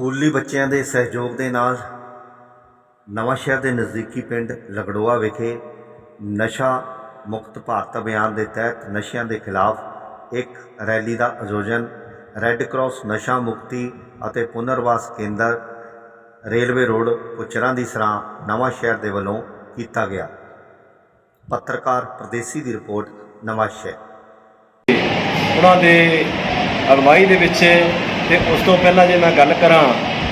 ਸਕੂਲੀ ਬੱਚਿਆਂ ਦੇ ਸਹਿਯੋਗ ਦੇ ਨਾਲ ਨਵਾਂ ਸ਼ਹਿਰ ਦੇ ਨਜ਼ਦੀਕੀ ਪਿੰਡ ਲਗੜੋਆ ਵਿਖੇ ਨਸ਼ਾ ਮੁਕਤ ਭਾਰਤ ਅਭਿਆਨ ਦੇ ਤਹਿਤ ਨਸ਼ਿਆਂ ਦੇ ਖਿਲਾਫ ਇੱਕ ਰੈਲੀ ਦਾ ਆਯੋਜਨ ਰੈੱਡ ਕਰਾਸ ਨਸ਼ਾ ਮੁਕਤੀ ਅਤੇ ਪੁਨਰਵਾਸ ਕੇਂਦਰ ਰੇਲਵੇ ਰੋਡ ਪੁਚਰਾਂ ਦੀ ਸਰਾਂ ਨਵਾਂ ਸ਼ਹਿਰ ਦੇ ਵੱਲੋਂ ਕੀਤਾ ਗਿਆ। ਪੱਤਰਕਾਰ ਪ੍ਰਦੇਸੀ ਦੀ ਰਿਪੋਰਟ, ਨਵਾਂ ਸ਼ਹਿਰ। ਉਹਨਾਂ ਦੇ ਅਗਵਾਈ ਦੇ ਵਿੱਚ ਤੇ ਉਸ ਤੋਂ ਪਹਿਲਾਂ ਜੇ ਮੈਂ ਗੱਲ ਕਰਾਂ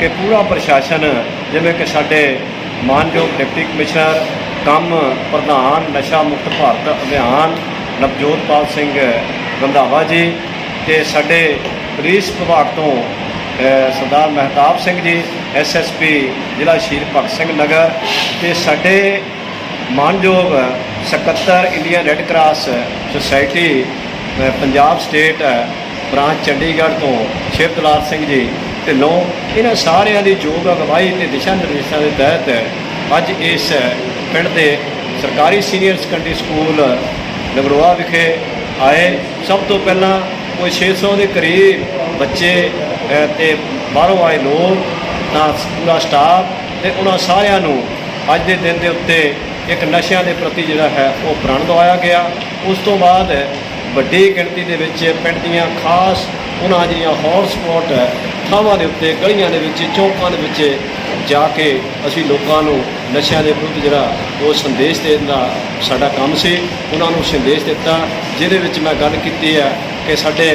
ਕਿ ਪੂਰਾ ਪ੍ਰਸ਼ਾਸਨ, ਜਿਵੇਂ ਕਿ ਸਾਡੇ ਮਾਨਯੋਗ ਡਿਪਟੀ ਕਮਿਸ਼ਨਰ, ਕੰਮ ਪ੍ਰਧਾਨ, ਨਸ਼ਾ ਮੁਕਤ ਭਾਰਤ ਅਭਿਆਨ, ਨਵਜੋਤਪਾਲ ਸਿੰਘ ਰੰਧਾਵਾ ਜੀ ਤੇ ਸਾਡੇ ਪੁਲਿਸ ਵਿਭਾਗ ਤੋਂ ਸਰਦਾਰ ਮਹਿਤਾਬ ਸਿੰਘ ਜੀ ਐਸਐਸਪੀ ਜ਼ਿਲ੍ਹਾ ਸ਼ਹੀਦ ਭਗਤ ਸਿੰਘ ਨਗਰ ਤੇ ਸਾਡੇ ਮਾਨਯੋਗ ਸਕੱਤਰ Indian red cross society Punjab state branch Chandigarh ਤੋਂ ਸ਼ਿਵ ਦਲਾਲ ਸਿੰਘ ਜੀ ਢਿੱਲੋਂ ਇਹਨਾਂ ਸਾਰਿਆਂ ਦੀ ਯੋਗ ਅਗਵਾਈ ਤੇ ਦਿਸ਼ਾ ਨਿਰਦੇਸ਼ਾਂ ਦੇ ਤਹਿਤ ਅੱਜ ਇਸ ਪਿੰਡ ਦੇ ਸਰਕਾਰੀ ਸੀਨੀਅਰ ਸੈਕੰਡਰੀ ਸਕੂਲ ਨਗਰੋਆ ਵਿਖੇ ਆਏ। ਸਭ ਤੋਂ ਪਹਿਲਾਂ ਕੋਈ 600 ਦੇ ਕਰੀਬ ਬੱਚੇ ਅ, ਤੇ ਬਾਹਰੋਂ ਆਏ ਲੋਕ ਤਾਂ ਪੂਰਾ ਸਟਾਫ ਤੇ ਉਹਨਾਂ ਸਾਰਿਆਂ ਨੂੰ ਅੱਜ ਦੇ ਦਿਨ ਦੇ ਉੱਤੇ ਇੱਕ ਨਸ਼ਿਆਂ ਦੇ ਪ੍ਰਤੀ ਜਿਹੜਾ ਹੈ ਉਹ ਪ੍ਰਣ ਦਵਾਇਆ ਗਿਆ। ਉਸ ਤੋਂ ਬਾਅਦ ਵੱਡੀ ਗਿਣਤੀ ਦੇ ਵਿੱਚ ਪਿੰਡ ਦੀਆਂ ਖਾਸ ਉਹਨਾਂ ਜਿਹੜੀਆਂ ਹੌਟ ਸਪੌਟ ਥਾਵਾਂ ਦੇ ਉੱਤੇ, ਗਲੀਆਂ ਦੇ ਵਿੱਚ, ਚੌਂਕਾਂ ਦੇ ਵਿੱਚ ਜਾ ਕੇ ਅਸੀਂ ਲੋਕਾਂ ਨੂੰ ਨਸ਼ਿਆਂ ਦੇ ਵਿਰੁੱਧ ਜਿਹੜਾ ਉਹ ਸੰਦੇਸ਼ ਦੇਣ ਦਾ ਸਾਡਾ ਕੰਮ ਸੀ, ਉਹਨਾਂ ਨੂੰ ਸੰਦੇਸ਼ ਦਿੱਤਾ, ਜਿਹਦੇ ਵਿੱਚ ਮੈਂ ਗੱਲ ਕੀਤੀ ਹੈ ਕਿ ਸਾਡੇ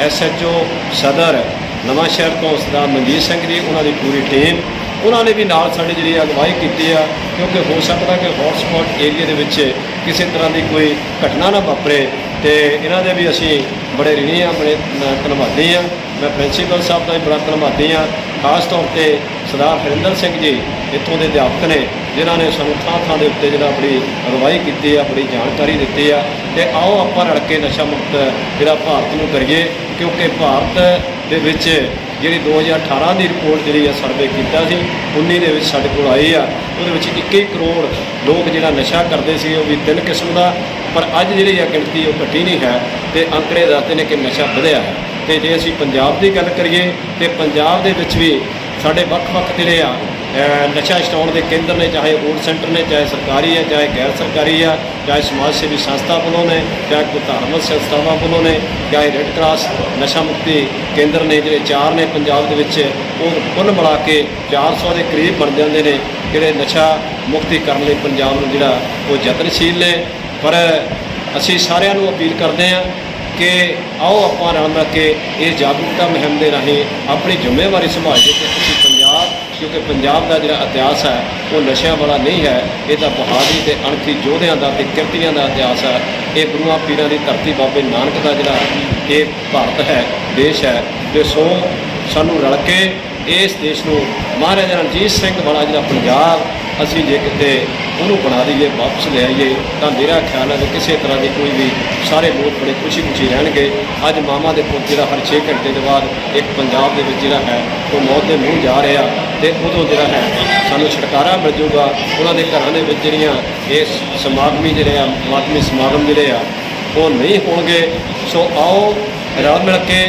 ਐਸਐਚਓ ਸਦਰ ਨਵਾਂ ਸ਼ਹਿਰ ਤੋਂ ਸਰਦਾਰ ਮਨਜੀਤ ਸਿੰਘ ਜੀ, ਉਹਨਾਂ ਦੀ ਪੂਰੀ ਟੀਮ ਉਹਨਾਂ ਨੇ ਵੀ ਨਾਲ ਸਾਡੀ ਜਿਹੜੀ ਅਗਵਾਈ ਕੀਤੀ ਆ, ਕਿਉਂਕਿ ਹੋ ਸਕਦਾ ਕਿ ਹੌਟ ਸਪੌਟ ਏਰੀਆ ਦੇ ਵਿੱਚ ਕਿਸੇ ਤਰ੍ਹਾਂ ਦੀ ਕੋਈ ਘਟਨਾ ਨਾ ਵਾਪਰੇ ਤੇ ਇਹਨਾਂ ਦੇ ਵੀ ਅਸੀਂ ਬੜੇ ਰਿਣੀ ਆ ਬੜੇ ਨ- ਧੰਨਵਾਦੀ ਆ ਮੈਂ ਪ੍ਰਿੰਸੀਪਲ ਸਾਹਿਬ ਦਾ ਵੀ ਬੜਾ ਧੰਨਵਾਦੀ ਆ ਖਾਸ ਤੌਰ ਤੇ ਸਰਦਾਰ ਹਰਿੰਦਰ ਸਿੰਘ ਜੀ, ਇੱਥੋਂ ਦੇ ਅਧਿਆਪਕ ਨੇ। ਜਿਨ੍ਹਾਂ ਨੇ ਸਾਨੂੰ ਥਾਂ ਥਾਂ ਦੇ ਉੱਤੇ ਜਿਹੜਾ ਆਪਣੀ ਅਗਵਾਈ ਕੀਤੀ ਆ, ਆਪਣੀ ਜਾਣਕਾਰੀ ਦਿੱਤੀ ਆ, ਤੇ ਆਓ ਆਪਾਂ ਰਲ ਕੇ ਨਸ਼ਾ ਮੁਕਤ ਜਿਹੜਾ ਭਾਰਤ ਨੂੰ ਕਰੀਏ, ਕਿਉਂਕਿ ਭਾਰਤ ਦੇ ਵਿੱਚ ਜਿਹੜੀ 2018 ਦੀ ਰਿਪੋਰਟ ਜਿਹੜੀ ਆ ਸਰਵੇ ਕੀਤਾ ਸੀ 19 ਦੇ ਵਿੱਚ ਸਾਡੇ ਕੋਲ ਆਈ ਆ, ਉਹਦੇ ਵਿੱਚ 21 ਕਰੋੜ ਲੋਕ ਜਿਹੜਾ ਨਸ਼ਾ ਕਰਦੇ ਸੀ, ਉਹ ਵੀ ਤਿੰਨ ਕਿਸਮ ਦਾ, ਪਰ ਅੱਜ ਜਿਹੜੀ ਆ ਗਿਣਤੀ ਉਹ ਘਟੀ ਨਹੀਂ ਹੈ, ਤੇ ਅੰਕੜੇ ਦੱਸਦੇ ਨੇ ਕਿ ਨਸ਼ਾ ਵਧਿਆ ਹੈ। ਤੇ ਜੇ ਅਸੀਂ ਪੰਜਾਬ ਦੀ ਗੱਲ ਕਰੀਏ, ਤੇ ਪੰਜਾਬ ਦੇ ਵਿੱਚ ਵੀ ਸਾਡੇ ਵੱਖ-ਵੱਖ ਜਿਹੜੇ ਆ ਨਸ਼ਾ ਛਡਾਉਣ ਦੇ ਕੇਂਦਰ ਨੇ, ਚਾਹੇ ਓਟ ਸੈਂਟਰ ਨੇ, ਚਾਹੇ ਸਰਕਾਰੀ ਹੈ, ਚਾਹੇ ਗੈਰ ਸਰਕਾਰੀ ਆ ਚਾਹੇ ਸਮਾਜ ਸੇਵੀ ਸੰਸਥਾ ਵੱਲੋਂ ਨੇ, ਚਾਹੇ ਕੋਈ ਧਾਰਮਿਕ ਸੰਸਥਾਵਾਂ ਵੱਲੋਂ ਨੇ, ਚਾਹੇ ਰੈੱਡ ਕਰਾਸ ਨਸ਼ਾ ਮੁਕਤੀ ਕੇਂਦਰ ਨੇ, ਜਿਹੜੇ ਚਾਰ ਨੇ ਪੰਜਾਬ ਦੇ ਵਿੱਚ, ਉਹ ਕੁੱਲ ਮਿਲਾ ਕੇ 400 ਦੇ ਕਰੀਬ ਬਣ ਜਾਂਦੇ ਨੇ, ਜਿਹੜੇ ਨਸ਼ਾ ਮੁਕਤੀ ਕਰਨ ਲਈ ਪੰਜਾਬ ਨੂੰ ਜਿਹੜਾ ਉਹ ਯਤਨਸ਼ੀਲ ਨੇ। ਪਰ ਅਸੀਂ ਸਾਰਿਆਂ ਨੂੰ ਅਪੀਲ ਕਰਦੇ ਹਾਂ ਕਿ ਆਓ ਆਪਾਂ ਰਲ ਮਿਲ ਕੇ ਇਹ ਜਾਗਰੂਕਤਾ ਮੁਹਿੰਮ ਦੇ ਰਾਹੀਂ ਆਪਣੀ ਜ਼ਿੰਮੇਵਾਰੀ ਸੰਭਾਲੀਏ ਕਿ ਅਸੀਂ ਕਿਉਂਕਿ ਪੰਜਾਬ ਦਾ ਜਿਹੜਾ ਇਤਿਹਾਸ ਹੈ, ਉਹ ਨਸ਼ਿਆਂ ਵਾਲਾ ਨਹੀਂ ਹੈ। ਇਹ ਤਾਂ ਬਹਾਦਰੀ ਤੇ ਅਣਖੀ ਯੋਧਿਆਂ ਦਾ ਤੇ ਕਿਰਤੀਆਂ ਦਾ ਇਤਿਹਾਸ ਹੈ। ਇਹ ਗੁਰੂਆਂ ਪੀਰਾਂ ਦੀ ਧਰਤੀ ਬਾਬੇ ਨਾਨਕ ਦਾ ਜਿਹੜਾ ਇਹ ਭਾਰਤ ਹੈ, ਦੇਸ਼ ਹੈ। ਤੇ ਸੋ ਸਾਨੂੰ ਰਲ ਕੇ ਇਸ ਦੇਸ਼ ਨੂੰ ਮਹਾਰਾਜਾ ਰਣਜੀਤ ਸਿੰਘ ਵਾਲਾ ਜਿਹੜਾ ਪੰਜਾਬ ਅਸੀਂ ਜੇ ਕਿਤੇ ਉਹਨੂੰ ਬਣਾ ਦਈਏ, ਵਾਪਸ ਲੈ ਆਈਏ, ਤਾਂ ਮੇਰਾ ਖਿਆਲ ਹੈ ਕਿ ਕਿਸੇ ਤਰ੍ਹਾਂ ਦੀ ਕੋਈ ਵੀ ਸਾਰੇ ਲੋਕ ਬੜੇ ਖੁਸ਼ੀ ਖੁਸ਼ੀ ਰਹਿਣਗੇ। ਅੱਜ ਮਾਮਾ ਦੇ ਪੁੱਤ ਜਿਹੜਾ ਹਰ 6 ਘੰਟੇ ਦੇ ਬਾਅਦ ਇੱਕ ਪੰਜਾਬ ਦੇ ਵਿੱਚ ਜਿਹੜਾ ਹੈ, ਉਹ ਮੌਤ ਦੇ ਮੂੰਹ ਜਾ ਰਿਹਾ ਤੇ ਉਦੋਂ ਜਿਹੜਾ ਹੈ, ਸਾਨੂੰ ਛੁਟਕਾਰਾ ਮਿਲ ਜੂਗਾ ਉਹਨਾਂ ਦੇ ਘਰਾਂ ਦੇ ਵਿੱਚ ਜਿਹੜੀਆਂ ਇਹ ਸਮਾਗਮੀ ਜਿਹੜੇ ਆ ਮਾਤਮੀ ਸਮਾਗਮ ਜਿਹੜੇ ਆ, ਉਹ ਨਹੀਂ ਹੋਣਗੇ। ਸੋ ਆਓ, ਰਲ ਮਿਲ ਕੇ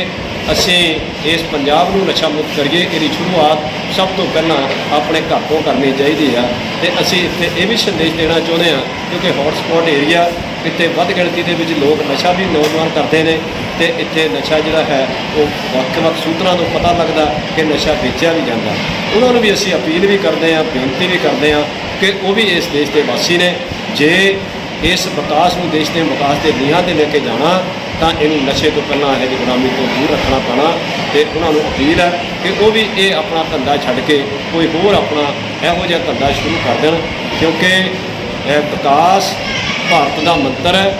ਅਸੀਂ ਇਸ ਪੰਜਾਬ ਨੂੰ ਨਸ਼ਾ ਮੁਕਤ ਕਰੀਏ, ਇਹਦੀ ਸ਼ੁਰੂਆਤ ਸਭ ਤੋਂ ਪਹਿਲਾਂ ਆਪਣੇ ਘਰ ਤੋਂ ਕਰਨੀ ਚਾਹੀਦੀ ਆ। ਤੇ ਅਸੀਂ ਇੱਥੇ ਇਹ ਵੀ ਸੰਦੇਸ਼ ਦੇਣਾ ਚਾਹੁੰਦੇ ਆ ਕਿਉਂਕਿ ਹੌਟਸਪੌਟ ਏਰੀਆ ਇੱਥੇ ਵੱਧ ਗਿਣਤੀ ਦੇ ਵਿੱਚ ਲੋਕ ਨਸ਼ਾ ਵੀ ਨੌਜਵਾਨ ਕਰਦੇ ਨੇ ਤੇ ਇੱਥੇ ਨਸ਼ਾ ਜਿਹੜਾ ਹੈ, ਉਹ ਵੱਖ-ਵੱਖ ਸੂਤਰਾਂ ਤੋਂ ਪਤਾ ਲੱਗਦਾ ਕਿ ਨਸ਼ਾ ਵੇਚਿਆ ਵੀ ਜਾਂਦਾ। ਉਹਨਾਂ ਨੂੰ ਵੀ ਅਸੀਂ ਅਪੀਲ ਵੀ ਕਰਦੇ ਆ ਬੇਨਤੀ ਵੀ ਕਰਦੇ ਆ ਕਿ ਉਹ ਵੀ ਇਸ ਦੇਸ਼ ਦੇ ਵਾਸੀ ਨੇ। ਜੇ ਇਸ ਵਿਕਾਸ ਨੂੰ ਦੇਸ਼ ਦੇ ਵਿਕਾਸ ਦੇ ਨੀਹਾਂ ਤੇ ਲੈ ਕੇ ਜਾਣਾ ਤਾਂ ਇਹਨੂੰ ਨਸ਼ੇ ਤੋਂ ਪਹਿਲਾਂ ਇਹ ਜਿਹੀ ਗੁਲਾਮੀ ਤੋਂ ਦੂਰ ਰੱਖਣਾ ਪੈਣਾ ਤੇ ਉਹਨਾਂ ਨੂੰ ਅਪੀਲ ਹੈ ਕਿ ਉਹ ਵੀ ਇਹ ਆਪਣਾ ਧੰਦਾ ਛੱਡ ਕੇ ਕੋਈ ਹੋਰ ਆਪਣਾ ਇਹੋ ਜਿਹਾ ਧੰਦਾ ਸ਼ੁਰੂ ਕਰ ਦੇਣ, ਕਿਉਂਕਿ ਵਿਕਾਸ ਭਾਰਤ ਦਾ ਮੰਤਰ ਹੈ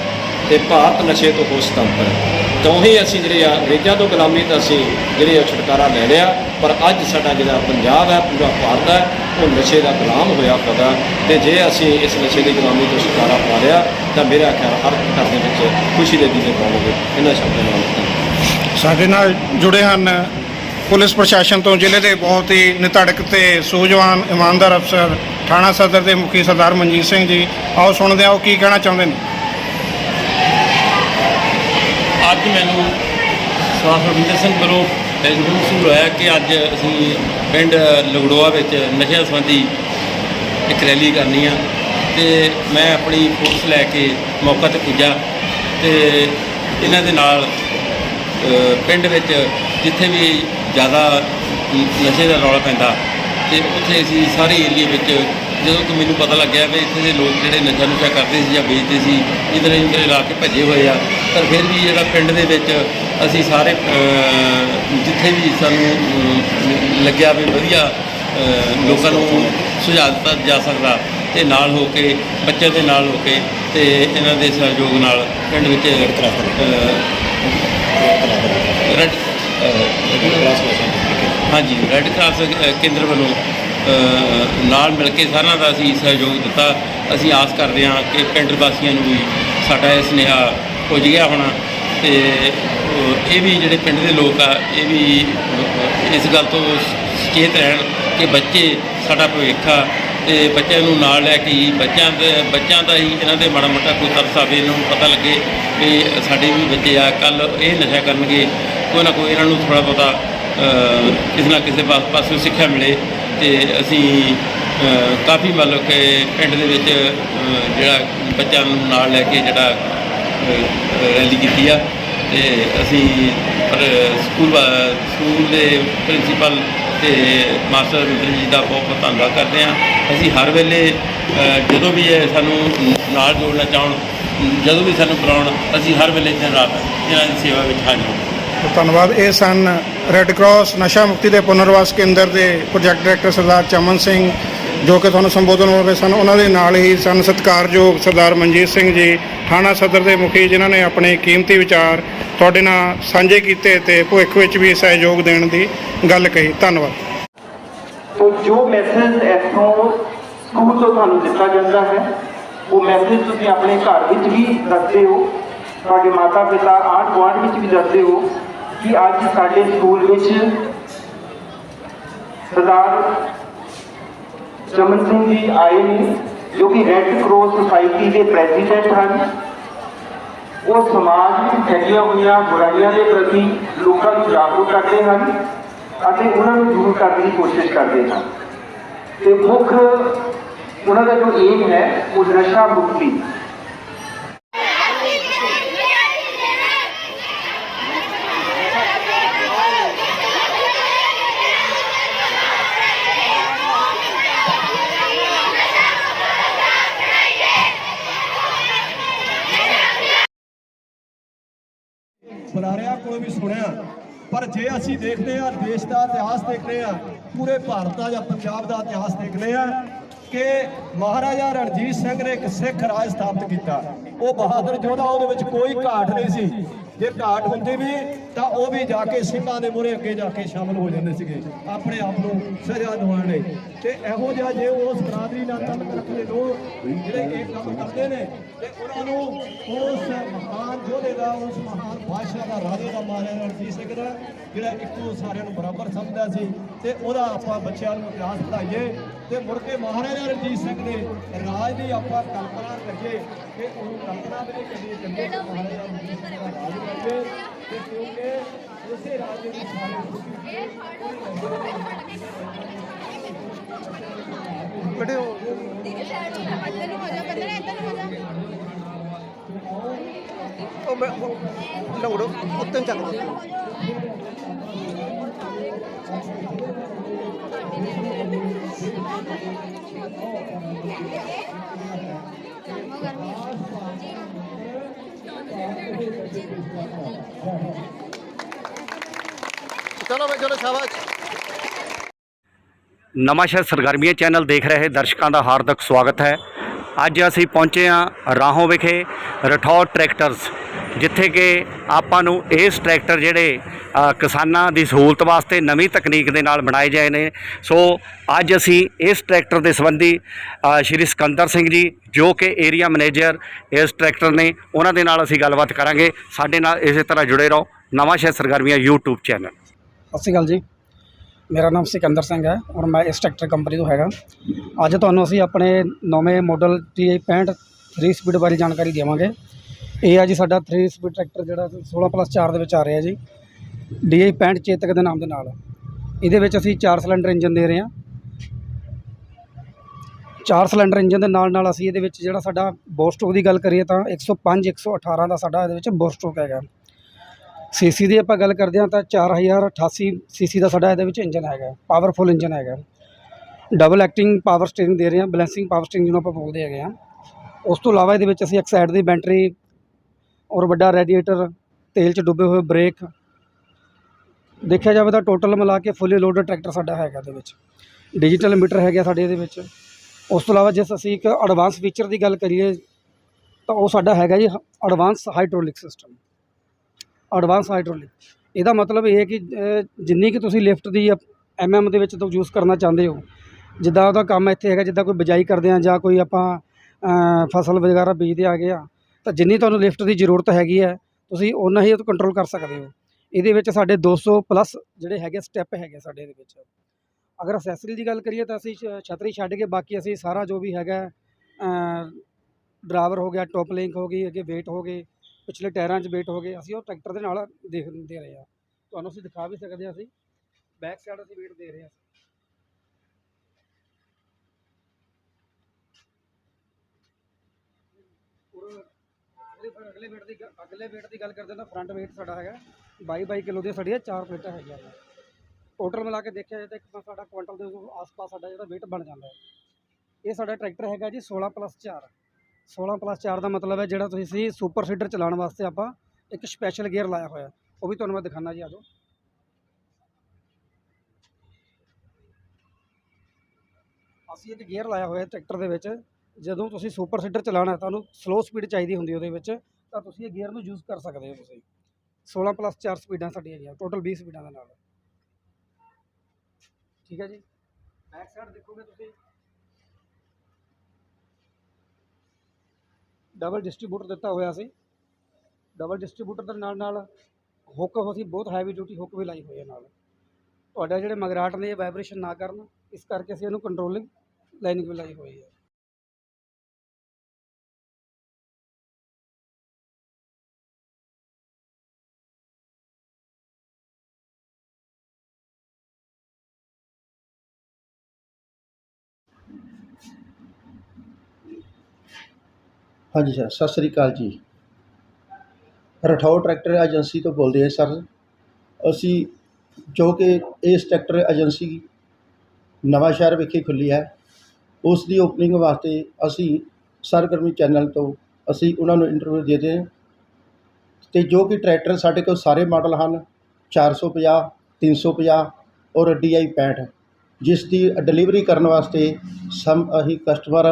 ਤੇ ਭਾਰਤ ਨਸ਼ੇ ਤੋਂ ਹੋ ਸੁਤੰਤਰ ਹੈ। ਤਾਂ ਹੀ ਅਸੀਂ ਜਿਹੜੇ ਆ ਅੰਗਰੇਜ਼ਾਂ ਤੋਂ ਗੁਲਾਮੀ ਤਾਂ ਅਸੀਂ ਜਿਹੜੇ ਆ ਛੁਟਕਾਰਾ ਲੈ ਲਿਆ, ਪਰ ਅੱਜ ਸਾਡਾ ਜਿਹੜਾ ਪੰਜਾਬ ਹੈ ਪੂਰਾ ਭਾਰਤ ਹੈ, ਉਹ ਨਸ਼ੇ ਦਾ ਗੁਲਾਮ ਹੋਇਆ ਪਤਾ ਤੇ ਜੇ ਅਸੀਂ ਇਸ ਨਸ਼ੇ ਦੀ ਗੁਲਾਮੀ ਤੋਂ ਛੁਟਕਾਰਾ ਪਾ ਲਿਆ, ਤਾਂ ਮੇਰਾ ਖਿਆਲ ਹਰ ਘਰ ਦੇ ਵਿੱਚ ਖੁਸ਼ੀ ਦੇ ਦੀਵੇ ਪਾਉਣਗੇ। ਇਹਨਾਂ ਸ਼ਬਦਾਂ ਨਾਲ ਸਾਡੇ ਨਾਲ ਜੁੜੇ ਹਨ ਪੁਲਿਸ ਪ੍ਰਸ਼ਾਸਨ ਤੋਂ ਜ਼ਿਲ੍ਹੇ ਦੇ ਬਹੁਤ ਹੀ ਨਿਧੜਕ ਤੇ ਸੂਝਵਾਨ ਇਮਾਨਦਾਰ ਅਫਸਰ, ਥਾਣਾ ਸਦਰ ਦੇ ਮੁਖੀ ਸਰਦਾਰ ਮਨਜੀਤ ਸਿੰਘ ਜੀ। ਆਓ ਸੁਣਦੇ ਹਾਂ, ਉਹ ਕੀ ਕਹਿਣਾ ਚਾਹੁੰਦੇ ਨੇ? ਅੱਜ ਮੈਨੂੰ ਸਰਦਾਰ ਰਵਿੰਦਰ ਸਿੰਘ ਵੱਲੋਂ ਟੈਲੀਫੋਨ ਮਸੂਲ ਹੋਇਆ ਕਿ ਅੱਜ ਅਸੀਂ ਪਿੰਡ ਲਗੜੋਆ ਵਿੱਚ ਨਸ਼ਿਆਂ ਸੰਬੰਧੀ ਇੱਕ ਰੈਲੀ ਕਰਨੀ ਆ ਤੇ ਮੈਂ ਆਪਣੀ ਫੋਰਸ ਲੈ ਕੇ ਮੌਕਾ ਤੇ ਪੁੱਜਾ ਤੇ ਇਹਨਾਂ ਦੇ ਨਾਲ ਪਿੰਡ ਵਿੱਚ ਜਿੱਥੇ ਵੀ ਜ਼ਿਆਦਾ ਨਸ਼ੇ ਦਾ ਰੌਲਾ ਪੈਂਦਾ ਤੇ ਉੱਥੇ ਅਸੀਂ ਸਾਰੇ ਏਰੀਏ ਵਿੱਚ ਜਦੋਂ ਕਿ ਮੈਨੂੰ ਪਤਾ ਲੱਗਿਆ ਵੀ ਇੱਥੇ ਦੇ ਲੋਕ ਜਿਹੜੇ ਨਸ਼ਾ ਨੁਸ਼ਾ ਕਰਦੇ ਸੀ ਜਾਂ ਵੇਚਦੇ ਸੀ ਇਧਰ ਇਧਰ ਲਾ ਕੇ ਭੱਜੇ ਹੋਏ ਆ। ਪਰ ਫਿਰ ਵੀ ਜਿਹੜਾ ਪਿੰਡ ਦੇ ਵਿੱਚ ਅਸੀਂ ਸਾਰੇ ਜਿੱਥੇ ਵੀ ਸਾਨੂੰ ਲੱਗਿਆ ਵੀ ਵਧੀਆ ਲੋਕਾਂ ਨੂੰ ਸੁਝਾਅ ਦਿੱਤਾ ਜਾ ਸਕਦਾ ਤੇ ਨਾਲ ਹੋ ਕੇ ਬੱਚਿਆਂ ਦੇ ਨਾਲ ਹੋ ਕੇ ਤੇ ਇਹਨਾਂ ਦੇ ਸਹਿਯੋਗ ਨਾਲ ਪਿੰਡ ਵਿੱਚ ਰੈੱਡ ਹਾਂਜੀ ਰੈੱਡ ਕਰਾਸ ਕੇਂਦਰ ਵੱਲੋਂ ਨਾਲ ਮਿਲ ਕੇ ਸਾਰਿਆਂ ਦਾ ਅਸੀਂ ਸਹਿਯੋਗ ਦਿੱਤਾ। ਅਸੀਂ ਆਸ ਕਰਦੇ ਹਾਂ ਕਿ ਪਿੰਡ ਵਾਸੀਆਂ ਨੂੰ ਵੀ ਸਾਡਾ ਇਹ ਸੁਨੇਹਾ ਪੁੱਜ ਗਿਆ ਹੋਣਾ ਤੇ ਇਹ ਵੀ ਜਿਹੜੇ ਪਿੰਡ ਦੇ ਲੋਕ ਆ, ਇਹ ਵੀ ਇਸ ਗੱਲ ਤੋਂ ਸੁਚੇਤ ਰਹਿਣ ਕਿ ਬੱਚੇ ਸਾਡਾ ਭਵਿੱਖ ਆ ਤੇ ਬੱਚਿਆਂ ਨੂੰ ਨਾਲ ਲੈ ਕੇ ਹੀ ਬੱਚਿਆਂ ਦੇ, ਬੱਚਿਆਂ ਦਾ ਹੀ ਇਹਨਾਂ ਦੇ ਮਾੜਾ ਮੋਟਾ ਕੋਈ ਤਰਸ ਆਵੇ ਇਹਨਾਂ ਨੂੰ ਪਤਾ ਲੱਗੇ ਕਿ ਸਾਡੇ ਵੀ ਬੱਚੇ ਆ ਕੱਲ ਇਹ ਨਸ਼ਾ ਕਰਨਗੇ। ਕੋਈ ਨਾ ਕੋਈ ਇਹਨਾਂ ਨੂੰ ਥੋੜਾ ਬਹੁਤਾ ਕਿਸੇ ਨਾ ਕਿਸੇ ਪਾਸ ਪਾਸੋਂ ਸਿੱਖਿਆ ਮਿਲੇ। ਤੇ ਅਸੀਂ ਅ, ਕਾਫੀ ਮਤਲਬ ਕਿ ਪਿੰਡ ਦੇ ਵਿੱਚ ਜਿਹੜਾ ਬੱਚਿਆਂ ਨੂੰ ਨਾਲ ਲੈ ਕੇ ਜਿਹੜਾ ਰੈਲੀ ਕੀਤੀ ਆ। ਤੇ ਅਸੀਂ ਸਕੂਲ ਸਕੂਲ ਦੇ ਪ੍ਰਿੰਸੀਪਲ ਤੇ ਮਾਸਟਰ ਮਿੱਤਰ ਜੀ ਦਾ ਬਹੁਤ ਬਹੁਤ ਧੰਨਵਾਦ ਕਰਦੇ ਹਾਂ। ਅਸੀਂ ਹਰ ਵੇਲੇ ਜਦੋਂ ਵੀ ਇਹ ਸਾਨੂੰ ਨਾਲ ਜੋੜਨਾ ਚਾਹਣ ਜਦੋਂ ਵੀ ਸਾਨੂੰ ਬੁਲਾਉਣ ਅਸੀਂ ਹਰ ਵੇਲੇ ਦਿਨ ਰਾਤ ਇਹਨਾਂ ਦੀ ਸੇਵਾ ਵਿੱਚ ਹਾਜ਼ਰ ਹਾਂ। ਧੰਨਵਾਦ। ਇਹ ਸਨ ਰੈੱਡ ਕਰਾਸ ਨਸ਼ਾ ਮੁਕਤੀ ਦੇ ਪੁਨਰਵਾਸ ਕੇਂਦਰ ਦੇ ਪ੍ਰੋਜੈਕਟ ਡਾਇਰੈਕਟਰ ਸਰਦਾਰ ਚਮਨ ਸਿੰਘ, ਜੋ ਕਿ ਤੁਹਾਨੂੰ ਸੰਬੋਧਨ ਹੋ ਰਹੇ ਸਨ। ਉਹਨਾਂ ਦੇ ਨਾਲ ਹੀ ਸਨ ਸਤਿਕਾਰਯੋਗ ਸਰਦਾਰ ਮਨਜੀਤ ਸਿੰਘ ਜੀ, ਥਾਣਾ ਸਦਰ ਦੇ ਮੁਖੀ, ਜਿਨ੍ਹਾਂ ਨੇ ਆਪਣੇ ਕੀਮਤੀ ਵਿਚਾਰ ਤੁਹਾਡੇ ਨਾਲ ਸਾਂਝੇ ਕੀਤੇ ਤੇ ਭਵਿੱਖ ਵਿੱਚ ਵੀ ਸਹਿਯੋਗ ਦੇਣ ਦੀ ਗੱਲ ਕਹੀ। ਧੰਨਵਾਦ। ਤੋ ਜੋ ਮੈਸੇਜ ਇੱਥੋਂ ਸਕੂਲ ਤੋਂ ਤੁਹਾਨੂੰ ਦਿੱਤਾ ਜਾਂਦਾ ਹੈ, ਉਹ ਮੈਸੇਜ ਤੁਸੀਂ ਆਪਣੇ ਘਰ ਵਿੱਚ ਵੀ ਦੱਸਦੇ ਹੋ, ਤੁਹਾਡੇ ਮਾਤਾ ਪਿਤਾ ਆਂਢ ਗੁਆਂਢ ਵਿੱਚ ਵੀ ਦੱਸਦੇ ਹੋ। ਕਿ ਅੱਜ ਸਾਡੇ ਸਕੂਲ ਵਿੱਚ ਸਰਦਾਰ ਚਮਨ ਸਿੰਘ ਜੀ ਆਏ ਨੇ ਜੋ ਕਿ ਰੈੱਡ ਕਰਾਸ ਸੁਸਾਇਟੀ ਦੇ ਪ੍ਰੈਜ਼ੀਡੈਂਟ ਹਨ ਉਹ ਸਮਾਜ ਵਿੱਚ ਫੈਲੀਆਂ ਹੋਈਆਂ ਬੁਰਾਈਆਂ ਦੇ ਪ੍ਰਤੀ ਲੋਕਾਂ ਨੂੰ ਜਾਗਰੂਕ ਕਰਦੇ ਹਨ ਅਤੇ ਉਹਨਾਂ ਨੂੰ ਦੂਰ ਕਰਨ ਦੀ ਕੋਸ਼ਿਸ਼ ਕਰਦੇ ਹਨ ਤੇ ਮੁੱਖ ਉਹਨਾਂ ਦਾ ਜੋ ਏਮ ਹੈ ਉਹ ਨਸ਼ਾ ਮੁਕਤੀ ਬੁਲਾਰਿਆਂ ਕੋਲੋਂ ਵੀ ਸੁਣਿਆ ਪਰ ਜੇ ਅਸੀਂ ਦੇਖਦੇ ਹਾਂ, ਦੇਸ਼ ਦਾ ਇਤਿਹਾਸ ਦੇਖਦੇ ਹਾਂ, ਪੂਰੇ ਭਾਰਤ ਦਾ ਜਾਂ ਪੰਜਾਬ ਦਾ ਇਤਿਹਾਸ ਦੇਖਦੇ ਹਾਂ, ਕਿ ਮਹਾਰਾਜਾ ਰਣਜੀਤ ਸਿੰਘ ਨੇ ਇੱਕ ਸਿੱਖ ਰਾਜ ਸਥਾਪਿਤ ਕੀਤਾ। ਉਹ ਬਹਾਦਰ ਯੋਧਾ ਉਹਦੇ ਵਿੱਚ ਕੋਈ ਘਾਟ ਨਹੀਂ ਸੀ। ਜੇ ਘਾਟ ਹੁੰਦੀ ਵੀ, ਤਾਂ ਉਹ ਵੀ ਜਾ ਕੇ ਸਿੰਘਾਂ ਦੇ ਮੂਹਰੇ ਅੱਗੇ ਜਾ ਕੇ ਸ਼ਾਮਲ ਹੋ ਜਾਂਦੇ ਸੀਗੇ। ਆਪਣੇ ਆਪ ਨੂੰ ਸਜ਼ਾ ਦਿਵਾਉਣ ਲਈ। ਤੇ ਇਹੋ ਜਿਹਾ ਜੇ ਉਸ ਬਰਾਦਰੀ ਨਾਲ ਤਾਲੁਕ ਰੱਖਦੇ ਲੋਕ ਜਿਹੜੇ ਇਹ ਕੰਮ ਕਰਦੇ ਨੇ, ਤੇ ਉਹਨਾਂ ਨੂੰ ਉਸ ਮਹਾਨ ਯੋਧੇ ਦਾ, ਉਸ ਮਹਾਨ ਬਾਦਸ਼ਾਹ ਦਾ, ਰਾਜੇ ਦਾ ਮਹਾਰਾਜਾ ਰਣਜੀਤ ਸਿੰਘ ਦਾ ਜਿਹੜਾ ਇੱਕੋ ਸਾਰਿਆਂ ਨੂੰ ਬਰਾਬਰ ਸਮਝਦਾ ਸੀ। ਤੇ ਉਹਦਾ ਆਪਾਂ ਬੱਚਿਆਂ ਨੂੰ ਇਤਿਹਾਸ ਪੜ੍ਹਾਈਏ ਤੇ ਮੁੜ ਕੇ ਮਹਾਰਾਜਾ ਰਣਜੀਤ ਸਿੰਘ ਦੇ ਰਾਜ ਦੀ ਆਪਾਂ ਕਲਪਨਾ ਕਰੀਏ ਕਿ ਉਹ ਕਲਪਨਾ ਵੀ ਨਹੀਂ ਕਰੀਏ ਚੰਗੇ ਮਹਾਰਾਜਾ ਰਣਜੀਤ ਸਿੰਘ ਦਾ ਰਾਜ ਕਰੀਏ ਤੇ ਕਿਉਂਕਿ ਉਸੇ ਰਾਜ ਦੇ ਵਿੱਚ ਸਾਰੇ ਨਵਾਂਸ਼ਹਿਰ ਸਰਗਰਮੀਆਂ ਚੈਨਲ ਦੇਖ ਰਹੇ ਦਰਸ਼ਕਾਂ ਦਾ ਹਾਰਦਿਕ ਸਵਾਗਤ ਹੈ ਅੱਜ ਅਸੀਂ ਪਹੁੰਚੇ ਹਾਂ ਰਾਹੋਂ ਵਿਖੇ ਰਠੌਰ ਟਰੈਕਟਰਸ, ਜਿੱਥੇ ਕਿ ਆਪਾਂ ਨੂੰ ਇਸ ਟਰੈਕਟਰ ਜਿਹੜੇ ਕਿਸਾਨਾਂ ਦੀ ਸਹੂਲਤ ਵਾਸਤੇ ਨਵੀਂ ਤਕਨੀਕ ਦੇ ਨਾਲ ਬਣਾਏ ਗਏ ਨੇ। ਸੋ ਅੱਜ ਅਸੀਂ ਇਸ ਟਰੈਕਟਰ ਦੇ ਸੰਬੰਧੀ ਸ਼੍ਰੀ ਸਿਕੰਦਰ ਸਿੰਘ ਜੀ, ਜੋ ਕਿ ਏਰੀਆ ਮੈਨੇਜਰ ਇਸ ਟਰੈਕਟਰ ਨੇ, ਉਹਨਾਂ ਦੇ ਨਾਲ ਅਸੀਂ ਗੱਲਬਾਤ ਕਰਾਂਗੇ। ਸਾਡੇ ਨਾਲ ਇਸੇ ਤਰ੍ਹਾਂ ਜੁੜੇ ਰਹੋ। ਨਵਾਂਸ਼ਹਿਰ ਸਰਗਰਮੀਆਂ YouTube ਚੈਨਲ ਸਤਿ ਸ਼੍ਰੀ ਅਕਾਲ ਜੀ। ਮੇਰਾ ਨਾਮ ਸਿਕੰਦਰ ਸਿੰਘ ਹੈ ਔਰ ਮੈਂ ਇਸ ਟਰੈਕਟਰ ਕੰਪਨੀ ਤੋਂ ਹੈਗਾ। ਅੱਜ ਤੁਹਾਨੂੰ ਅਸੀਂ ਆਪਣੇ ਨਵੇਂ ਮਾਡਲ ਟੀ 65 3 ਸਪੀਡ ਬਾਰੇ ਜਾਣਕਾਰੀ ਦੇਵਾਂਗੇ। ਇਹ ਆ ਜੀ ਸਾਡਾ 3 ਸਪੀਡ ਟਰੈਕਟਰ ਜਿਹੜਾ 16 ਪਲੱਸ 4 ਦੇ ਵਿੱਚ ਆ ਰਿਹਾ ਜੀ। ਡੀ 65 ਚੇਤਕ ਦੇ ਨਾਮ ਦੇ ਨਾਲ। ਇਹਦੇ ਵਿੱਚ ਅਸੀਂ 4 ਸਿਲੰਡਰ ਇੰਜਨ ਦੇ ਰਹੇ ਹਾਂ। 4 ਸਿਲੰਡਰ ਇੰਜਨ ਦੇ ਨਾਲ ਨਾਲ ਅਸੀਂ ਇਹਦੇ ਵਿੱਚ ਜਿਹੜਾ ਸਾਡਾ ਬੋਸਟੋਕ ਦੀ ਗੱਲ ਕਰੀਏ ਤਾਂ 105 118 ਦਾ ਸਾਡਾ ਇਹਦੇ ਵਿੱਚ ਬੋਸਟੋਕ ਹੈਗਾ। ਸੀਸੀ ਦੀ ਆਪਾਂ ਗੱਲ ਕਰਦੇ ਹਾਂ ਤਾਂ 4088 ਸੀਸੀ ਦਾ ਸਾਡਾ ਇਹਦੇ ਵਿੱਚ ਇੰਜਨ ਹੈਗਾ ਪਾਵਰਫੁਲ ਇੰਜਨ ਹੈਗਾ। ਡਬਲ ਐਕਟਿੰਗ ਪਾਵਰ ਸਟੀਅਰਿੰਗ ਦੇ ਰਹੇ ਹਾਂ ਬੈਲੈਂਸਿੰਗ ਪਾਵਰ ਸਟੀਅਰਿੰਗ ਜਿਹਨੂੰ ਆਪਾਂ ਬੋਲਦੇ ਹੈਗੇ ਆ ਉਸ ਤੋਂ ਇਲਾਵਾ ਇਹਦੇ ਵਿੱਚ ਅਸੀਂ ਇੱਕ ਸਾਈਡ ਦੀ ਬੈਟਰੀ ਔਰ ਵੱਡਾ ਰੈਡੀਏਟਰ ਤੇਲ 'ਚ ਡੁੱਬੇ ਹੋਏ ਬ੍ਰੇਕ ਦੇਖਿਆ ਜਾਵੇ ਤਾਂ ਟੋਟਲ ਮਿਲਾ ਕੇ ਫੁੱਲੀ ਲੋਡਡ ਟਰੈਕਟਰ ਸਾਡਾ ਹੈਗਾ ਇਹਦੇ ਵਿੱਚ। ਡਿਜੀਟਲ ਮੀਟਰ ਹੈਗਾ ਸਾਡੇ ਇਹਦੇ ਵਿੱਚ। ਉਸ ਤੋਂ ਇਲਾਵਾ ਜੇ ਅਸੀਂ ਇੱਕ ਐਡਵਾਂਸ ਫੀਚਰ ਦੀ ਗੱਲ ਕਰੀਏ ਤਾਂ ਉਹ ਸਾਡਾ ਹੈਗਾ ਜੀ advance hydraulic system advance hydraulic ਇਹਦਾ ਮਤਲਬ ਇਹ ਹੈ ਕਿ ਜਿੰਨੀ ਕਿ ਤੁਸੀਂ ਲਿਫਟ ਦੀ ਐਮਐਮ ਦੇ ਵਿੱਚ ਤੋਂ ਯੂਜ਼ ਕਰਨਾ ਚਾਹੁੰਦੇ ਹੋ, ਜਿੱਦਾਂ ਉਹਦਾ ਕੰਮ ਇੱਥੇ ਹੈਗਾ, ਜਿੱਦਾਂ ਕੋਈ ਬਿਜਾਈ ਕਰਦੇ ਆ ਜਾਂ ਕੋਈ ਆਪਾਂ ਫਸਲ ਵਗੈਰਾ ਬੀਜਦੇ ਆ ਗਏ ਆ, ਤਾਂ ਜਿੰਨੀ ਤੁਹਾਨੂੰ ਲਿਫਟ ਦੀ ਜ਼ਰੂਰਤ ਹੈਗੀ ਹੈ, ਤੁਸੀਂ ਓਨਾ ਹੀ ਉਹ ਕੰਟਰੋਲ ਕਰ ਸਕਦੇ ਹੋ। ਇਹਦੇ ਵਿੱਚ ਸਾਡੇ 200 ਪਲੱਸ ਜਿਹੜੇ ਹੈਗੇ ਸਟੈਪ ਹੈਗੇ ਸਾਡੇ ਇਹਦੇ ਵਿੱਚ। ਅਗਰ ਅਸੈਸਰੀ ਦੀ ਗੱਲ ਕਰੀਏ ਤਾਂ ਅਸੀਂ ਛ- ਛਤਰੀ ਛੱਡ ਕੇ ਬਾਕੀ ਅਸੀਂ ਸਾਰਾ ਜੋ ਵੀ ਹੈਗਾ ਡਰਾਈਵਰ ਹੋ ਗਿਆ ਟੋਪ ਲਿੰਕ ਹੋ ਗਈ, ਅੱਗੇ ਵੇਟ ਹੋ ਗਏ ਪਿਛਲੇ ਟਾਇਰਾਂ 'ਚ ਵੇਟ ਹੋ ਗਏ। ਅਸੀਂ ਉਹ ਟਰੈਕਟਰ ਦੇ ਨਾਲ ਦੇਖ ਦੇ ਰਹੇ ਹਾਂ। ਤੁਹਾਨੂੰ ਅਸੀਂ ਦਿਖਾ ਵੀ ਸਕਦੇ ਹਾਂ ਅਸੀਂ। ਬੈਕ ਸਾਈਡ ਅਸੀਂ ਵੇਟ ਦੇ ਰਹੇ ਹਾਂ। ਅਗਲੇ ਵੇਟ ਦੀ ਗ- ਅਗਲੇ ਵੇਟ ਦੀ ਗੱਲ ਕਰਦੇ ਤਾਂ ਫਰੰਟ ਵੇਟ ਸਾਡਾ ਹੈਗਾ। 22 22 ਕਿਲੋ ਦੀਆਂ ਸਾਡੀਆਂ ਚਾਰ ਪਲੇਟਾਂ ਹੈਗੀਆਂ ਨੇ। ਟੋਟਲ ਮਿਲਾ ਕੇ ਦੇਖਿਆ ਜਾਏ ਤਾਂ ਇੱਕ ਤਾਂ ਸਾਡਾ ਕੁਇੰਟਲ ਦੇ ਆਸ-ਪਾਸ ਸਾਡਾ ਜਿਹੜਾ ਵੇਟ ਬਣ ਜਾਂਦਾ ਹੈ। ਇਹ ਸਾਡਾ ਟਰੈਕਟਰ ਹੈਗਾ ਜੀ 16 ਪਲੱਸ 4 16 ਪਲੱਸ 4 ਦਾ ਮਤਲਬ ਹੈ ਜਿਹੜਾ ਤੁਸੀਂ ਸੁਪਰ ਸੀਡਰ ਚਲਾਉਣ ਵਾਸਤੇ ਆਪਾਂ ਇੱਕ ਸਪੈਸ਼ਲ ਗੇਅਰ ਲਾਇਆ ਹੋਇਆ। ਉਹ ਵੀ ਤੁਹਾਨੂੰ ਮੈਂ ਦਿਖਾਣਾ ਜੀ ਆਜੋ ਅਸੀਂ ਇੱਕ ਗੇਅਰ ਲਾਇਆ ਹੋਇਆ ਟਰੈਕਟਰ ਦੇ ਵਿੱਚ। ਜਦੋਂ ਤੁਸੀਂ ਸੁਪਰ ਸੀਡਰ ਚਲਾਉਣਾ ਤੁਹਾਨੂੰ ਸਲੋ ਸਪੀਡ ਚਾਹੀਦੀ ਹੁੰਦੀ ਉਹਦੇ ਵਿੱਚ, ਤਾਂ ਤੁਸੀਂ ਇਹ ਗੇਅਰ ਨੂੰ ਯੂਜ਼ ਕਰ ਸਕਦੇ ਹੋ ਤੁਸੀਂ। 16 ਪਲੱਸ 4 ਸਪੀਡਾਂ ਸਾਡੀਆਂ ਹੈਗੀਆਂ ਟੋਟਲ 20 ਸਪੀਡਾਂ ਦੇ ਨਾਲ। ਠੀਕ ਹੈ ਜੀ? ਬੈਕ ਸਾਈਡ ਦੇਖੋਗੇ ਤੁਸੀਂ। ਡਬਲ ਡਿਸਟ੍ਰੀਬਿਊਟਰ ਦਿੱਤਾ ਹੋਇਆ ਸੀ। ਡਬਲ ਡਿਸਟ੍ਰੀਬਿਊਟਰ ਦੇ ਨਾਲ ਨਾਲ ਹੁੱਕ ਅਸੀਂ ਬਹੁਤ ਹੈਵੀ ਡਿਊਟੀ ਹੁੱਕ ਵੀ ਲਾਈ ਹੋਈ ਹੈ ਨਾਲ। ਤੁਹਾਡਾ ਜਿਹੜੇ ਮਗਰਾਟ ਨੇ ਇਹ ਵਾਈਬ੍ਰੇਸ਼ਨ ਨਾ ਕਰਨ, ਇਸ ਕਰਕੇ ਅਸੀਂ ਇਹਨੂੰ ਕੰਟਰੋਲਿੰਗ ਲਾਈਨਿੰਗ ਵੀ ਲਾਈ ਹੋਈ ਹੈ। ਹਾਂਜੀ ਸਰ, ਸਤਿ ਸ੍ਰੀ ਅਕਾਲ ਜੀ। ਰਠੌਰ ਟਰੈਕਟਰ ਏਜੰਸੀ ਤੋਂ ਬੋਲਦੇ ਹਾਂ ਸਰ। ਅਸੀਂ ਜੋ ਕਿ ਇਸ ਟਰੈਕਟਰ ਏਜੰਸੀ ਨਵਾਂ ਸ਼ਹਿਰ ਵਿਖੇ ਖੁੱਲੀ ਹੈ, ਉਸ ਦੀ ਓਪਨਿੰਗ ਵਾਸਤੇ ਅਸੀਂ ਸਰਗਰਮੀ ਚੈਨਲ ਤੋਂ ਅਸੀਂ ਉਹਨਾਂ ਨੂੰ ਇੰਟਰਵਿਊ ਦੇ ਹਾਂ ਅਤੇ ਜੋ ਕਿ ਟਰੈਕਟਰ ਸਾਡੇ ਕੋਲ ਸਾਰੇ ਮਾਡਲ ਹਨ 450 350 ਔਰ ਡੀ ਆਈ 65 ਜਿਸ ਦੀ ਡਿਲੀਵਰੀ ਕਰਨ ਵਾਸਤੇ ਸਮ, ਅਸੀਂ ਕਸਟਮਰ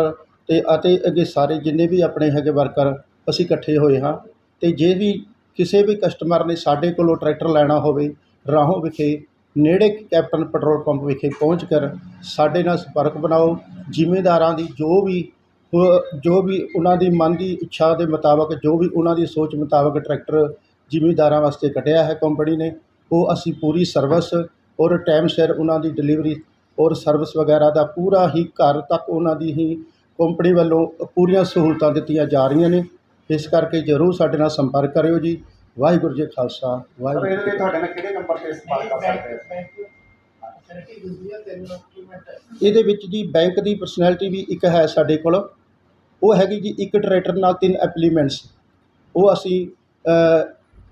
ਅਤੇ ਅਤੇ ਅੱਗੇ ਸਾਰੇ ਜਿੰਨੇ ਵੀ ਆਪਣੇ ਹੈਗੇ ਵਰਕਰ ਅਸੀਂ ਇਕੱਠੇ ਹੋਏ ਹਾਂ। ਅਤੇ ਜੇ ਵੀ ਕਿਸੇ ਵੀ ਕਸਟਮਰ ਨੇ ਸਾਡੇ ਕੋਲੋਂ ਟਰੈਕਟਰ ਲੈਣਾ ਹੋਵੇ, ਰਾਹੋਂ ਵਿਖੇ ਨੇੜੇ ਕੈਪਟਨ ਪੈਟਰੋਲ ਪੰਪ ਵਿਖੇ ਪਹੁੰਚ ਕਰ ਸਾਡੇ ਨਾਲ ਸੰਪਰਕ ਬਣਾਓ। ਜ਼ਿਮੀਂਦਾਰਾਂ ਦੀ ਜੋ ਵੀ ਜੋ ਵੀ ਉਹਨਾਂ ਦੀ ਮਨ ਦੀ ਇੱਛਾ ਦੇ ਮੁਤਾਬਕ, ਜੋ ਵੀ ਉਹਨਾਂ ਦੀ ਸੋਚ ਮੁਤਾਬਕ ਟਰੈਕਟਰ ਜ਼ਿਮੀਂਦਾਰਾਂ ਵਾਸਤੇ ਕੱਢਿਆ ਹੈ ਕੰਪਨੀ ਨੇ, ਉਹ ਅਸੀਂ ਪੂਰੀ ਸਰਵਿਸ ਔਰ ਟਾਈਮ ਸਿਰ ਉਹਨਾਂ ਦੀ ਡਿਲੀਵਰੀ ਔਰ ਸਰਵਿਸ ਵਗੈਰਾ ਦਾ ਪੂਰਾ ਹੀ ਘਰ ਤੱਕ ਉਹਨਾਂ ਦੀ ਹੀ ਕੰਪਨੀ ਵੱਲੋਂ ਪੂਰੀਆਂ ਸਹੂਲਤਾਂ ਦਿੱਤੀਆਂ ਜਾ ਰਹੀਆਂ ਨੇ। ਇਸ ਕਰਕੇ ਜ਼ਰੂਰ ਸਾਡੇ ਨਾਲ ਸੰਪਰਕ ਕਰਿਓ ਜੀ। ਵਾਹਿਗੁਰੂ ਜੀ ਖਾਲਸਾ। ਸਰ ਵਾਹਿਗੁਰੂ ਇਹਦੇ ਲਈ ਤੁਹਾਡੇ ਨਾਲ ਕਿਹੜੇ ਨੰਬਰ ਤੇ ਸੰਪਰਕ ਕਰ ਸਕਦੇ ਹਾਂ? ਇਹਦੇ ਵਿੱਚ ਜੀ ਬੈਂਕ ਦੀ ਪਰਸਨੈਲਿਟੀ ਵੀ ਇੱਕ ਹੈ ਸਾਡੇ ਕੋਲ। ਉਹ ਹੈਗੀ ਜੀ ਇੱਕ ਟਰੈਕਟਰ ਨਾਲ ਤਿੰਨ ਐਪਲੀਮੈਂਟਸ। ਉਹ ਅਸੀਂ ਅ,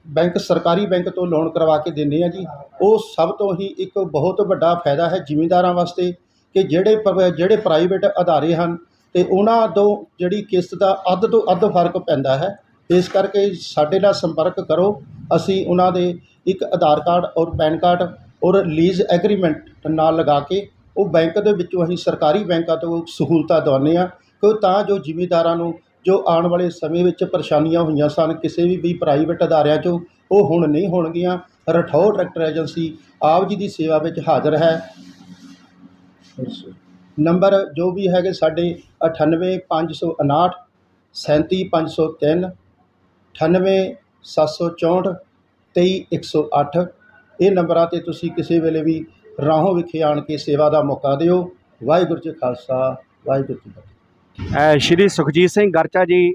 ਬੈਂਕ ਸਰਕਾਰੀ ਬੈਂਕ ਤੋਂ ਲੋਨ ਕਰਵਾ ਕੇ ਦਿੰਦੇ ਆ ਜੀ। ਉਹ ਸਭ ਤੋਂ ਹੀ ਇੱਕ ਬਹੁਤ ਵੱਡਾ ਫਾਇਦਾ ਹੈ ਜ਼ਿਮੀਂਦਾਰਾਂ ਵਾਸਤੇ ਕਿ ਜਿਹੜੇ ਪ- ਜਿਹੜੇ ਪ੍ਰਾਈਵੇਟ ਅਦਾਰੇ ਹਨ ਅਤੇ ਉਹਨਾਂ ਤੋਂ ਜਿਹੜੀ ਕਿਸ਼ਤ ਦਾ ਅੱਧ ਤੋਂ ਅੱਧ ਫ਼ਰਕ ਪੈਂਦਾ ਹੈ। ਇਸ ਕਰਕੇ ਸਾਡੇ ਨਾਲ ਸੰਪਰਕ ਕਰੋ। ਅਸੀਂ ਉਹਨਾਂ ਦੇ ਇੱਕ ਆਧਾਰ ਕਾਰਡ ਔਰ ਪੈਨ ਕਾਰਡ ਔਰ ਲੀਜ਼ ਐਗਰੀਮੈਂਟ ਨਾਲ ਲਗਾ ਕੇ ਉਹ ਬੈਂਕ ਦੇ ਵਿੱਚੋਂ ਅਸੀਂ ਸਰਕਾਰੀ ਬੈਂਕਾਂ ਤੋਂ ਸਹੂਲਤਾਂ ਦਿਵਾਉਂਦੇ ਹਾਂ ਕਿ ਤਾਂ ਜੋ ਜ਼ਿਮੀਂਦਾਰਾਂ ਨੂੰ ਜੋ ਆਉਣ ਵਾਲੇ ਸਮੇਂ ਵਿੱਚ ਪਰੇਸ਼ਾਨੀਆਂ ਹੋਈਆਂ ਸਨ, ਕਿਸੇ ਵੀ ਵੀ ਪ੍ਰਾਈਵੇਟ ਅਦਾਰਿਆਂ 'ਚੋਂ, ਉਹ ਹੁਣ ਨਹੀਂ ਹੋਣਗੀਆਂ। ਰਠੌਰ ਟਰੈਕਟਰ ਏਜੰਸੀ ਆਪ ਜੀ ਦੀ ਸੇਵਾ ਵਿੱਚ ਹਾਜ਼ਰ ਹੈ। ਨੰਬਰ ਜੋ ਵੀ ਹੈਗੇ ਸਾਡੇ 98559 37503 98764 23108 ਇਹ ਨੰਬਰਾਂ ਤੇ ਤੁਸੀਂ ਕਿਸੇ ਵੇਲੇ ਵੀ ਰਾਹੋਂ ਵਿਖੇ ਆਣ ਕੇ ਸੇਵਾ ਦਾ ਮੌਕਾ ਦਿਓ। ਵਾਹਿਗੁਰੂ ਜੀ ਖਾਲਸਾ ਵਾਹਿਗੁਰੂ ਜੀ ਫਤਿਹ। ਸ਼੍ਰੀ ਸੁਖਜੀਤ ਸਿੰਘ ਗਰਚਾ ਜੀ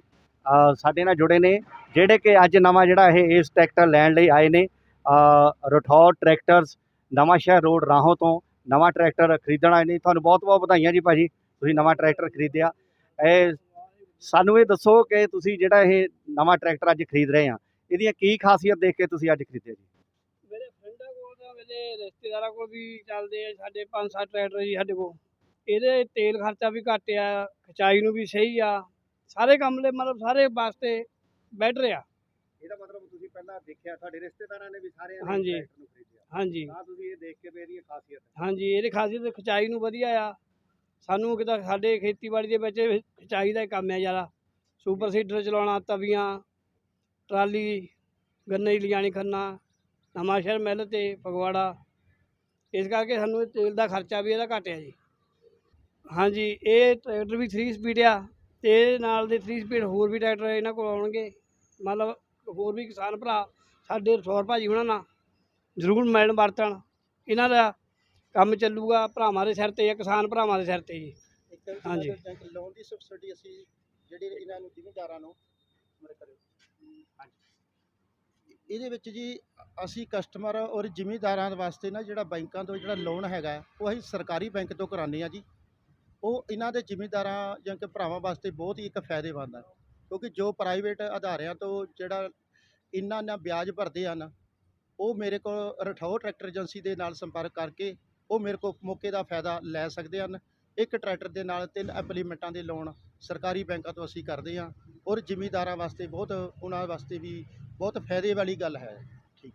ਸਾਡੇ ਨਾਲ ਜੁੜੇ ਨੇ ਜਿਹੜੇ ਕਿ ਅੱਜ ਨਵਾਂ ਜਿਹੜਾ ਇਹ ਇਸ ਟਰੈਕਟਰ ਲੈਣ ਲਈ ਆਏ ਨੇ। ਅ, ਰਠੌਰ ਟਰੈਕਟਰਸ ਨਵਾਂ ਸ਼ਹਿਰ ਰੋਡ ਰਾਹੋਂ ਤੋਂ ਨਵਾਂ ਟਰੈਕਟਰ ਖਰੀਦਣ ਆਏ ਨੇ ਤੁਹਾਨੂੰ ਬਹੁਤ ਬਹੁਤ ਵਧਾਈਆਂ ਜੀ ਭਾਜੀ ਤੁਸੀਂ ਨਵਾਂ ਟਰੈਕਟਰ ਖਰੀਦਿਆ। ਇਹ ਸਾਨੂੰ ਇਹ ਦੱਸੋ ਕਿ ਤੁਸੀਂ ਜਿਹੜਾ ਇਹ ਨਵਾਂ ਟਰੈਕਟਰ ਅੱਜ ਖਰੀਦ ਰਹੇ ਆ ਇਹਦੀਆਂ ਕੀ ਖਾਸੀਅਤ ਦੇਖ ਕੇ ਤੁਸੀਂ ਅੱਜ ਖਰੀਦਿਆ ਜੀ? ਮੇਰੇ ਫਰੈਂਡਾਂ ਕੋਲ ਤਾਂ ਮੇਰੇ ਰਿਸ਼ਤੇਦਾਰਾਂ ਕੋਲ ਵੀ ਚੱਲਦੇ ਆ ਸਾਡੇ ਪੰਜ ਸੱਤ ਟਰੈਕਟਰ ਜੀ ਸਾਡੇ ਕੋਲ। ਇਹਦੇ ਤੇਲ ਖਰਚਾ ਵੀ ਘੱਟ ਆ ਖਚਾਈ ਨੂੰ ਵੀ ਸਹੀ ਆ ਸਾਰੇ ਕੰਮ ਦੇ ਮਤਲਬ ਸਾਰੇ ਵਾਸਤੇ ਬੈਟਰ ਆ। ਇਹਦਾ ਮਤਲਬ ਤੁਸੀਂ ਪਹਿਲਾਂ ਦੇਖਿਆ ਤੁਹਾਡੇ ਰਿਸ਼ਤੇਦਾਰਾਂ ਨੇ ਵੀ ਸਾਰਿਆਂ ਨੇ ਹਾਂਜੀ। ਹਾਂਜੀ। ਤਾਂ ਤੁਸੀਂ ਇਹ ਦੇਖ ਕੇ ਵੀ ਇਹਦੀ ਖਾਸੀਅਤ ਹਾਂਜੀ ਇਹਦੀ ਖਾਸੀਅਤ ਖਚਾਈ ਨੂੰ ਵਧੀਆ ਆ। ਸਾਨੂੰ ਕਿਤਾ ਸਾਡੇ ਖੇਤੀਬਾੜੀ ਦੇ ਵਿੱਚ ਖਚਾਈ ਦਾ ਹੀ ਕੰਮ ਆ ਜ਼ਿਆਦਾ। ਸੁਪਰ ਸੀਡਰ ਚਲਾਉਣਾ ਤਵੀਆਂ ਟਰਾਲੀ ਗੰਨੇ ਲਿਜਾਣੀ ਖੰਨਾ ਨਵਾਂ ਸ਼ਹਿਰ ਮਿਲ ਤੇ ਫਗਵਾੜਾ। ਇਸ ਕਰਕੇ ਸਾਨੂੰ ਇਹ ਤੇਲ ਦਾ ਖਰਚਾ ਵੀ ਇਹਦਾ ਘੱਟ ਆ ਜੀ। ਹਾਂਜੀ ਇਹ ਟਰੈਕਟਰ ਵੀ 3 ਸਪੀਡ ਆ ਤੇ ਨਾਲ ਦੇ 3 ਸਪੀਡ ਹੋਰ ਵੀ ਟਰੈਕਟਰ ਇਹਨਾਂ ਕੋਲ ਆਉਣਗੇ। ਮਤਲਬ ਹੋਰ ਵੀ ਕਿਸਾਨ ਭਰਾ ਸਾਡੇ ਰਸੌਰ ਭਾਜੀ ਉਹਨਾਂ ਨਾਲ। ਜ਼ਰੂਰ ਮਿਲਣ ਵਰਤਣ। ਇਹਨਾਂ ਦਾ ਕੰਮ ਚੱਲੂਗਾ ਭਰਾਵਾਂ ਦੇ ਸਿਰ ਤੇ ਜਾਂ ਕਿਸਾਨ ਭਰਾਵਾਂ ਦੇ ਸਿਰ ਤੇ ਜੀ। ਹਾਂਜੀ। ਲੋਨ ਦੀ ਸਬਸਿਡੀ ਅਸੀਂ ਜਿਹੜੀ ਇਹਨਾਂ ਨੂੰ ਜ਼ਿਮੀਂਦਾਰਾਂ ਨੂੰ ਮੇਰੇ ਕਰਿਓ। ਇਹਦੇ ਵਿੱਚ ਜੀ ਅਸੀਂ ਕਸਟਮਰ ਔਰ ਜ਼ਿਮੀਂਦਾਰਾਂ ਦੇ ਵਾਸਤੇ ਨਾ ਜਿਹੜਾ ਬੈਂਕਾਂ ਤੋਂ ਜਿਹੜਾ ਲੋਨ ਹੈਗਾ ਉਹ ਅਸੀਂ ਸਰਕਾਰੀ ਬੈਂਕ ਤੋਂ ਕਰਾਉਂਦੇ ਆ ਜੀ। ਉਹ ਇਹਨਾਂ ਦੇ ਜ਼ਿਮੀਂਦਾਰਾਂ ਜਾਂ ਕਿ ਭਰਾਵਾਂ ਵਾਸਤੇ ਬਹੁਤ ਹੀ ਇੱਕ ਫਾਇਦੇਮੰਦ ਹੈ ਕਿਉਂਕਿ ਜੋ ਪ੍ਰਾਈਵੇਟ ਅਦਾਰਿਆਂ ਤੋਂ ਜਿਹੜਾ ਇੰਨਾ ਨਾ ਵਿਆਜ ਭਰਦੇ ਹਨ ਉਹ ਮੇਰੇ ਕੋਲ ਰਠੌਰ ਟਰੈਕਟਰ ਏਜੰਸੀ ਦੇ ਨਾਲ ਸੰਪਰਕ ਕਰਕੇ ਉਹ ਮੇਰੇ ਕੋਲ ਮੌਕੇ ਦਾ ਫਾਇਦਾ ਲੈ ਸਕਦੇ ਹਨ। ਇੱਕ ਟਰੈਕਟਰ ਦੇ ਨਾਲ ਤਿੰਨ ਐਪਲੀਮੈਂਟਾਂ ਦੇ ਲੋਨ ਸਰਕਾਰੀ ਬੈਂਕਾਂ ਤੋਂ ਅਸੀਂ ਕਰਦੇ ਹਾਂ ਔਰ ਜ਼ਿਮੀਂਦਾਰਾਂ ਵਾਸਤੇ ਬਹੁਤ, ਉਹਨਾਂ ਵਾਸਤੇ ਵੀ ਬਹੁਤ ਫਾਇਦੇ ਵਾਲੀ ਗੱਲ ਹੈ। ਠੀਕ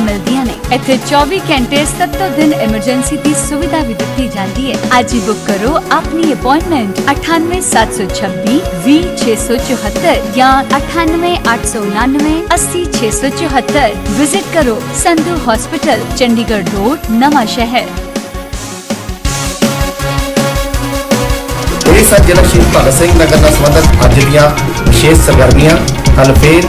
ਮਿਲਦੀਆਂ ਨੇ ਇੱਥੇ 24 ਘੰਟੇ 7 ਦਿਨ ਐਮਰਜੈਂਸੀ ਦੀ ਸੁਵਿਧਾ ਵੀ ਦਿੱਤੀ ਜਾਂਦੀ ਹੈ ਅੱਜ ਹੀ ਬੁੱਕ ਕਰੋ ਆਪਣੀ ਅਪਾਇੰਟਮੈਂਟ 98726 20674 ਜਾਂ 98899 80674 ਵਿਜ਼ਿਟ ਕਰੋ ਸੰਧੂ ਹਸਪੀਟਲ ਚੰਡੀਗੜ੍ਹ ਰੋਡ ਨਵਾਂ ਸ਼ਹਿਰ ਇਹ ਸਨ ਜ਼ਿਲ੍ਹਾ ਸ਼ਹੀਦ ਭਗਤ ਸਿੰਘ ਨਗਰ ਨਾਲ ਸੰਬੰਧਿਤ ਅੱਜ ਦੀਆਂ ਵਿਸ਼ੇਸ਼ ਸਰਗਰਮੀਆਂ ਕੱਲ੍ਹ ਫੇਰ